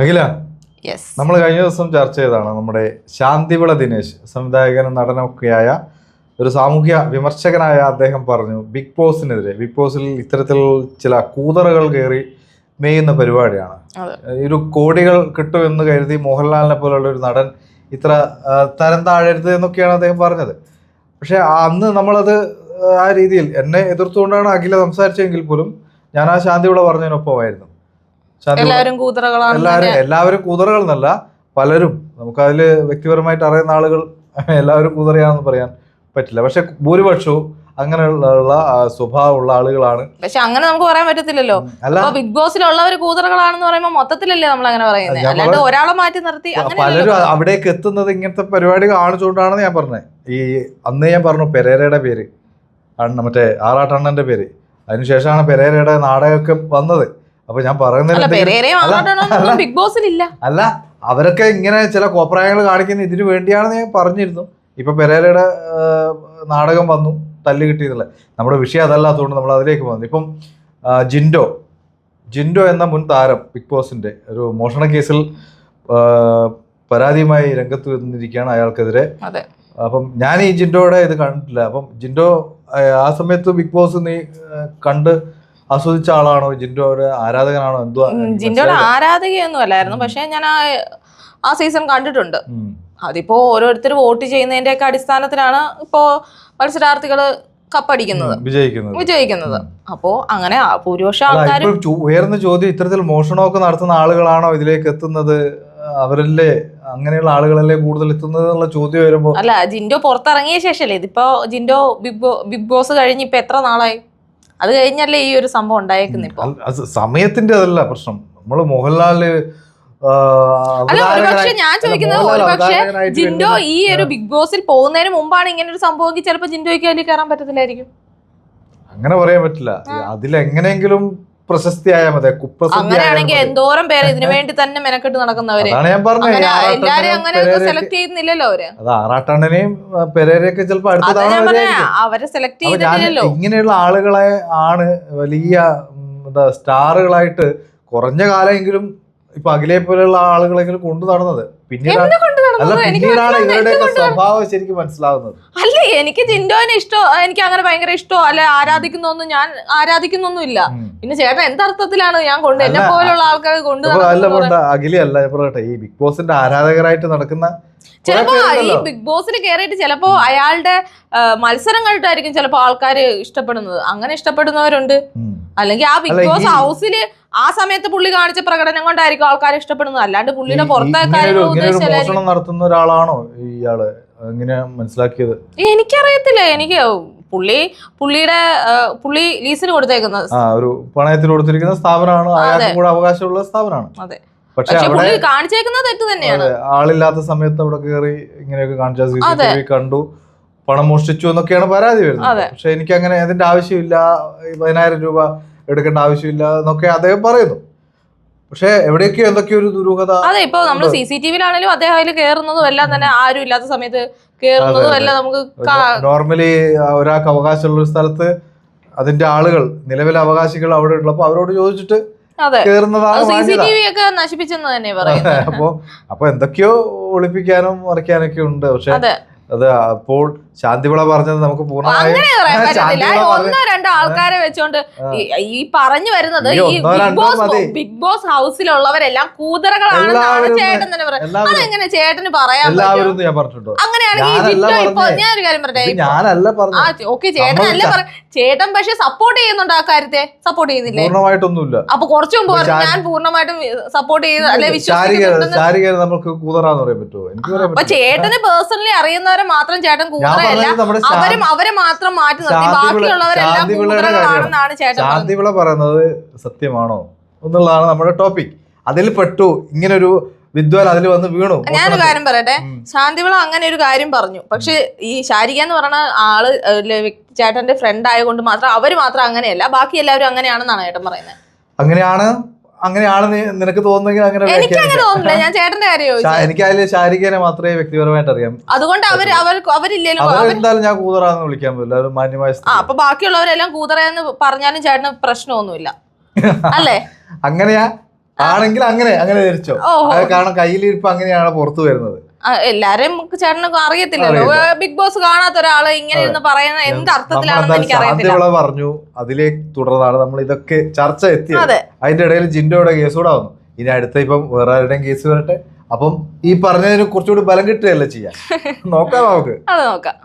അഖില yes നമ്മൾ കഴിഞ്ഞ ദിവസം ചർച്ച ചെയ്തതാണ് നമ്മുടെ ശാന്തിവിള ദിനേശ് സംവിധായകനും നടനൊക്കെയായ ഒരു സാമൂഹ്യ വിമർശകനായ അദ്ദേഹം പറഞ്ഞു ബിഗ് ബോസിനെതിരെ ബിഗ് ബോസിൽ ഇത്തരത്തിൽ ചില കൂതറകൾ കയറി മേയുന്ന പരിപാടിയാണ്. ഒരു കോടികൾ കിട്ടുമെന്ന് കരുതി മോഹൻലാലിനെ പോലുള്ള ഒരു നടൻ ഇത്ര തരം താഴരുത് എന്നൊക്കെയാണ് അദ്ദേഹം പറഞ്ഞത്. പക്ഷെ അന്ന് നമ്മളത് ആ രീതിയിൽ എന്നെ എതിർത്തുകൊണ്ടാണ് അഖില സംസാരിച്ചെങ്കിൽ പോലും ഞാൻ ആ ശാന്തിയോടെ പറഞ്ഞതിനൊപ്പമായിരുന്നു. എല്ലാവരും കൂതറകളാണ് എല്ലാവരും എല്ലാവരും കൂതറകൾ എന്നല്ല പലരും. നമുക്കതിൽ വ്യക്തിപരമായിട്ട് അറിയുന്ന ആളുകൾ എല്ലാവരും കൂതറയാണെന്ന് പറയാൻ പറ്റില്ല. പക്ഷെ ഭൂരിപക്ഷവും അങ്ങനെയുള്ള സ്വഭാവമുള്ള ആളുകളാണ്. പക്ഷെ അങ്ങനെ നമുക്ക് പറയാൻ പറ്റത്തില്ലല്ലോ. അപ്പൊ ബിഗ് ബോസിലുള്ളവർ കൂതറകളാണെന്ന് പറയുമ്പോൾ മൊത്തത്തിലല്ലേ നമ്മൾ അങ്ങനെ പറയുന്നത് അല്ലാണ്ട് ഒരാളെ മാറ്റി നിർത്തി പലരും അവിടേക്ക് എത്തുന്നത് ഇങ്ങനത്തെ പരിപാടി കാണിച്ചുകൊണ്ടാണെന്ന് ഞാൻ പറഞ്ഞത് ഈ അന്ന് ഞാൻ പറഞ്ഞു പെരേരയുടെ പേര്. മറ്റേ ആറാട്ടണ്ണന്റെ പേര്. അതിനുശേഷമാണ് പെരേരയുടെ നാടകമൊക്കെ വന്നത്. അപ്പൊ ഞാൻ പറയുന്നത് ബിഗ് ബോസിലില്ല അല്ല അവരൊക്കെ ഇങ്ങനെ ചില കോപ്രായങ്ങൾ കാണിക്കുന്ന ഇതിനു വേണ്ടിയാണെന്ന് ഞാൻ പറഞ്ഞിരുന്നു. ഇപ്പൊ പെരേരയുടെ നാടകം വന്നു തല്ല് കിട്ടിയതല്ല നമ്മുടെ വിഷയം അതല്ലാത്തതുകൊണ്ട് നമ്മൾ അതിലേക്ക് വന്നു ഇപ്പം ജിൻഡോ. ജിൻഡോ എന്ന മുൻ താരം ബിഗ് ബോസിന്റെ ഒരു മോഷണ കേസിൽ പരാതിയുമായി രംഗത്ത് വന്നിരിക്കുകയാണ് അയാൾക്കെതിരെ. അപ്പം ഞാൻ ഈ ജിൻഡോയുടെ ഇത് കണ്ടിട്ടില്ല. അപ്പം ജിൻഡോ ആ സമയത്ത് ബിഗ് ബോസ് നീ കണ്ട് ആസ്വദിച്ച ആളാണോ? ജിൻഡോയുടെ ആരാധകനാണോ? എന്തോ ജിൻഡോയുടെ ആരാധകയൊന്നും അല്ലായിരുന്നു. പക്ഷെ ഞാൻ ആ ആ സീസൺ കണ്ടിട്ടുണ്ട്. അതിപ്പോ ഓരോരുത്തർ വോട്ട് ചെയ്യുന്നതിന്റെ ഒക്കെ അടിസ്ഥാനത്തിലാണ് ഇപ്പോ മത്സരാർത്ഥികൾ കപ്പടിക്കുന്നത്. വിജയിക്കുന്നത്. വിജയിക്കുന്നത്. അപ്പോ അങ്ങനെ ഭൂരിപക്ഷം ആൾക്കാർ ഉയർന്ന ചോദ്യം ഇത്തരത്തിൽ മോഷണമൊക്കെ നടത്തുന്ന ആളുകളാണോ ഇതിലേക്ക് എത്തുന്നത്? അവരല്ലേ അങ്ങനെയുള്ള ആളുകളല്ലേ കൂടുതൽ എത്തുന്നത് എന്നുള്ള ചോദ്യം വരുമ്പോ അല്ല ജിൻഡോ പുറത്തിറങ്ങിയ ശേഷല്ലേ ഇതിപ്പോ ജിൻഡോ ബിഗ് ബോസ് കഴിഞ്ഞ് ഇപ്പൊ എത്ര നാളായി? അത് കഴിഞ്ഞല്ലേ ഈ ഒരു സംഭവം ഉണ്ടായേക്കുന്നത് ഇപ്പൊ? അത് സമയത്തിന്റെ അതല്ല പ്രശ്നം. നമ്മൾ മോഹൻലാൽ അല്ല ഒരുപക്ഷെ ഞാൻ ചോദിക്കുന്നത് ഒരുപക്ഷെ ജിൻഡോ ഈ ഒരു ബിഗ് ബോസിൽ പോകുന്നതിന് മുമ്പാണ് ഇങ്ങനെ ഒരു സംഭവം ചിലപ്പോൾ ജിൻഡോയ്ക്ക് അതിൽ കയറാൻ പറ്റത്തില്ലായിരിക്കും. അങ്ങനെ പറയാൻ പറ്റില്ല. അതിലെങ്ങനെയെങ്കിലും പ്രശസ്തിയായാൽ മതി അങ്ങനെയാണെങ്കിൽ എന്തോരം പേര് ഇതിനു വേണ്ടി തന്നെ മെനക്കെട്ട് നടക്കുന്നവര്? ഞാൻ പറഞ്ഞത്. എല്ലാരും അങ്ങനെ സെലക്ട് ചെയ്യുന്നില്ലല്ലോ അവർ. അത് ആറാട്ടണ്ണനെയും പെരേരയൊക്കെ ചിലപ്പോ അടുത്ത അവരെ സെലക്ട് അപ്പൊ ഇങ്ങനെയുള്ള ആളുകളെ ആണ് വലിയ എന്താ സ്റ്റാറുകളായിട്ട് കുറഞ്ഞ കാലമെങ്കിലും ഇപ്പൊ അഖിലെ പോലെയുള്ള ആളുകളെങ്കിലും കൊണ്ടു നടന്നത്. പിന്നീട് അല്ല പിന്നീടാണ് ഇവരുടെയൊക്കെ സ്വഭാവം ശരിക്കും മനസ്സിലാവുന്നത്. അല്ല എനിക്ക് ജിൻഡോനെ ഇഷ്ടോ എനിക്ക് അങ്ങനെ ഭയങ്കര ഇഷ്ടോ അല്ലെ ആരാധിക്കുന്നൊന്നും ഞാൻ ആരാധിക്കുന്നൊന്നും ഇല്ല ഉം. പിന്നെ ചേട്ടൻ എന്തർത്ഥത്തിലാണ് ഞാൻ കൊണ്ട് എന്നെ പോലുള്ള ആൾക്കാർ കൊണ്ട് അഖിലല്ല അല്ല പറയട്ടെ ഈ ബിഗ് ബോസിന്റെ ആരാധകരായിട്ട് നടക്കുന്ന ചിലപ്പോ ഈ ബിഗ് ബോസിൽ കയറിയിട്ട് ചിലപ്പോ അയാളുടെ മത്സരം കണ്ടിട്ടായിരിക്കും ചിലപ്പോ ആൾക്കാര് ഇഷ്ടപ്പെടുന്നത്. അങ്ങനെ ഇഷ്ടപ്പെടുന്നവരുണ്ട്. അല്ലെങ്കിൽ ആ ബിഗ് ബോസ് ഹൗസിൽ ആ സമയത്ത് പുള്ളി കാണിച്ച പ്രകടനം കൊണ്ടായിരിക്കും ആൾക്കാർ ഇഷ്ടപ്പെടുന്നത്. അല്ലാണ്ട് പുള്ളിയുടെ പുറത്തെ നടത്തുന്ന ഒരാളാണോ ഇയാൾ? എങ്ങനെ മനസ്സിലാക്കിയത്? എനിക്കറിയത്തില്ല. എനിക്ക് പുള്ളി പുള്ളിയുടെ പുള്ളി ലീസിന് കൊടുത്തേക്കുന്നത് ആ ഒരു പണയത്തിൽ കൊടുത്തിരിക്കുന്ന സ്ഥാപനമാണ്. അയാൾക്ക് കൂടെ അവകാശമുള്ള സ്ഥാപനമാണ്. അതെ. പക്ഷെ അവിടെ കാണിച്ചേക്കുന്നത് തെറ്റ് തന്നെയാണ്. ആളില്ലാത്ത സമയത്ത് അവിടെ കയറി ഇങ്ങനെയൊക്കെ കാണിച്ച സി സി ടി വി കണ്ടു. പണം മോഷ്ടിച്ചു എന്നൊക്കെയാണ് പരാതി വരുന്നത്. പക്ഷെ എനിക്ക് അങ്ങനെ അതിന്റെ ആവശ്യമില്ല പതിനായിരം രൂപ എടുക്കേണ്ട ആവശ്യമില്ല എന്നൊക്കെ അദ്ദേഹം പറയുന്നു. പക്ഷെ എവിടെയൊക്കെയോ എന്തൊക്കെയോ ഒരു ദുരൂഹത അതെ ഇപ്പൊ നമ്മൾ സി സി ടി വിയിലാണെങ്കിലും അദ്ദേഹം അതിൽ കയറുന്നതും എല്ലാം തന്നെ ആരും ഇല്ലാത്ത സമയത്ത് കയറുന്നതും. എല്ലാം നമുക്ക് നോർമലി ഒരാൾക്ക് അവകാശമുള്ള ഒരു സ്ഥലത്ത് അതിന്റെ ആളുകൾ നിലവിലെ അവകാശികൾ അവിടെ ഉള്ളപ്പോ അവരോട് ചോദിച്ചിട്ട് അപ്പൊ അപ്പൊ എന്തൊക്കെയോ ഒളിപ്പിക്കാനും മറയ്ക്കാനൊക്കെ ഉണ്ട്. പക്ഷെ അത്. അപ്പോൾ ശാന്തിവിള പറഞ്ഞത് നമുക്ക് ഒന്നോ രണ്ടോ ആൾക്കാരെ വെച്ചോണ്ട് ഈ- പറഞ്ഞു വരുന്നത് ഈ ബിഗ് ബോസ് ബിഗ് ബോസ് ഹൗസിലുള്ളവരെല്ലാം കൂതറകളാണെന്നാണ് ചേട്ടൻ തന്നെ പറയുന്നത് അതെങ്ങനെ ചേട്ടന് പറയാൻ അങ്ങനെയാണെങ്കിൽ ഓക്കെ ചേട്ടൻ അല്ല ചേട്ടൻ പക്ഷെ സപ്പോർട്ട് ചെയ്യുന്നുണ്ട് ആ കാര്യത്തെ. സപ്പോർട്ട് ചെയ്യുന്നില്ലേ? പൂർണമായിട്ടൊന്നുമില്ല. അപ്പൊ കുറച്ചു മുമ്പ് ഞാൻ പൂർണമായിട്ടും സപ്പോർട്ട് ചെയ്യുന്ന അല്ലെ ശാരിക നമുക്ക് കൂതറാന്ന് പറയാൻ പറ്റുമോ? എനിക്ക് ചേട്ടന് പേഴ്സണലി അറിയുന്നവരെ മാത്രം ചേട്ടൻ ഞാൻ അവരും അവരെ മാത്രം മാറ്റി നിർത്തി. ശാന്തിവിള- ബാക്കിയുള്ളവരെല്ലാം ചേട്ടൻ ശാന്തിവിള പറയുന്നത് സത്യമാണോ എന്നുള്ളതാണ് നമ്മുടെ ടോപ്പിക് അതിൽ പെട്ടു. ഇങ്ങനൊരു വിദ്വാൻ അതിൽ വന്ന് വീണു. ഞാനൊരു കാര്യം പറയട്ടെ. ശാന്തിവിള അങ്ങനെ ഒരു കാര്യം പറഞ്ഞു. പക്ഷെ ഈ ശാരിക എന്ന് പറയുന്ന ആൾ ചേട്ടന്റെ ഫ്രണ്ട് ആയതുകൊണ്ട് മാത്രം അവർ മാത്രം അങ്ങനെയല്ല. ബാക്കി എല്ലാവരും അങ്ങനെയാണെന്നാണ് ചേട്ടൻ പറയുന്നത്. അങ്ങനെയാണ് അങ്ങനെയാണ് നിനക്ക് തോന്നുന്നെങ്കിൽ അങ്ങനെ എനിക്ക് അങ്ങനെ തോന്നുന്നില്ല. ഞാൻ ചേട്ടന്റെ കാര്യം എനിക്ക് അതിൽ ശാരികനെ മാത്രമേ വ്യക്തിപരമായിട്ട് അറിയാം അതുകൊണ്ട് അവർ അവർ അവരില്ലേലും അവർ അവരെന്തായാലും ഞാൻ കൂതറാന്ന് വിളിക്കാൻ പറ്റില്ല. അത് മാന്യമായ. അപ്പൊ ബാക്കിയുള്ളവരെല്ലാം കൂതറയെന്ന് പറഞ്ഞാലും ചേട്ടന് പ്രശ്നമൊന്നുമില്ല. അല്ലേ? അങ്ങനെയാ ആണെങ്കിൽ അങ്ങനെ അങ്ങനെ ധരിച്ചോ കാരണം കയ്യിലിരിപ്പ് അങ്ങനെയാണ് പുറത്തു വരുന്നത്. എല്ലാരെയും ചേട്ടനൊക്കെ അറിയത്തില്ലല്ലോ. ബിഗ് ബോസ് കാണാത്ത ഒരാൾ ഇങ്ങനെ ഇരുന്ന് പറയുന്ന എന്ത് അർത്ഥത്തിലാണെന്ന് എനിക്ക് അറിയത്തില്ല സാന്ത്യവിള പറഞ്ഞു അതിലേക്ക് തുടർന്നാണ് നമ്മൾ ഇതൊക്കെ ചർച്ച എത്തിയത്. അതെ. അതിന്റെ ഇടയിൽ ജിൻഡോയുടെ കേസ് കൂടെ വന്നു. ഇനി അടുത്ത ഇപ്പം വേറെ ആരുടെയും കേസ് വരട്ടെ. അപ്പം ഈ പറഞ്ഞതിന് കുറച്ചുകൂടി ബലം കിട്ടുകയല്ലേ ചെയ്യാം? നോക്കാം നമുക്ക്. അത് നോക്കാം.